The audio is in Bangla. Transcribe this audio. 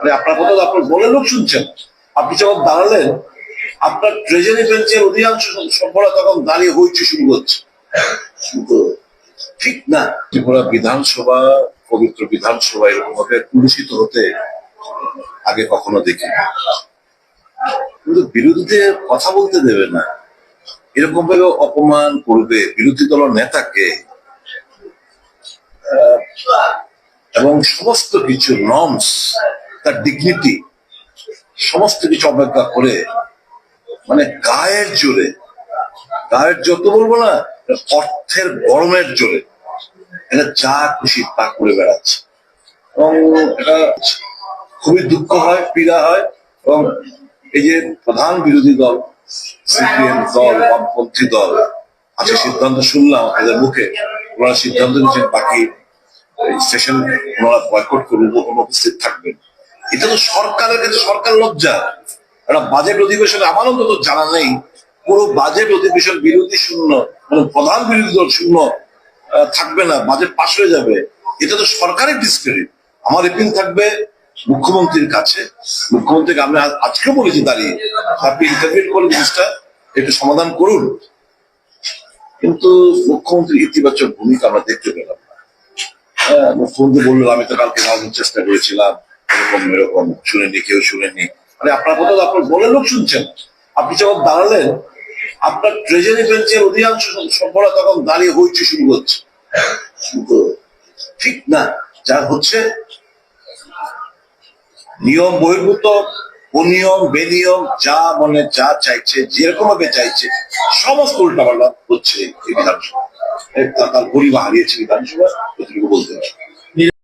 মানে আপনার কথা তো আপনার বলে লোক শুনছেন। আপনি যখন দাঁড়ালেন, আপনার ট্রেজারি বেঞ্চের অধিকাংশ সভ্যরা তখন দাঁড়িয়ে হইচই শুরু করছে। ঠিক না? ত্রিপুরা বিধানসভা, পবিত্র বিধানসভা এরকম ভাবে পুরুষিত হতে আগে কখনো দেখি কিন্তু বিরোধীদের কথা বলতে দেবে না। এরকম ভাবে অপমান করবে বিরোধী দল নেতাকে। এবং সমস্ত কিছু নর্মস তার ডিগনিটি সমস্ত কিছু অবজ্ঞা করে মানে গায়ের জোরে, গায়ের যত বলব না, অর্থের গরমের জোরে এটা যা খুশি তা করে বেড়াচ্ছে। এবং এটা খুবই দুঃখ হয়, পীড়া হয়, এবং এই যে প্রধান বিরোধী দল, সিপিএম দল, বামপন্থী দল, আজকে সিদ্ধান্ত শুনলাম এদের মুখে, ওনারা সিদ্ধান্ত নিয়েছেন বাকি স্টেশন ওনারা বয়কট করবেন অনুপস্থিত থাকবেন। এটা তো সরকারের কাছে সরকার লজ্জা। একটা বাজেট অধিবেশনে আমার অন্তত জানা নেই। পুরো বাজেট অধিবেশন বিরোধী শূন্য মানে প্রধান বিরোধী দল শূন্য থাকবে না, বাজেট পাশ হয়ে যাবে। এটা তো সরকারের ডিসক্রেডিট আমার এপিল থাকবে মুখ্যমন্ত্রীর কাছে। মুখ্যমন্ত্রীকে আমি আজ- আজকেও বলেছি দাঁড়িয়ে। আপনি ইন্টারভিউ করে জিনিসটা একটু সমাধান করুন। কিন্তু মুখ্যমন্ত্রীর ইতিবাচক ভূমিকা আমরা দেখতে পেলাম হ্যাঁ মুখ্যমন্ত্রী বলল, আমি তো কালকে যাওয়ার চেষ্টা করেছিলাম। এরকম এরকম শুনেনি কেউ শুনেনি মানে আপনার কথা তো আপনার বলে লোক শুনছেন। আপনি যখন দাঁড়ালেন, আপনার ট্রেজারি বেঞ্চের অধিকাংশ সভ্যরা তখন দাঁড়িয়ে হইচই শুরু কিন্তু ঠিক না? যা হচ্ছে, নিয়ম বহির্ভূত, অনিয়ম, বেনিয়ম, যা মনে যা চাইছে যেরকম ভাবে চাইছে, সমস্ত উল্টাপাল্টা হচ্ছে বিধানসভা। তার পরিবার হারিয়েছে বিধানসভা, এটুকু বলতে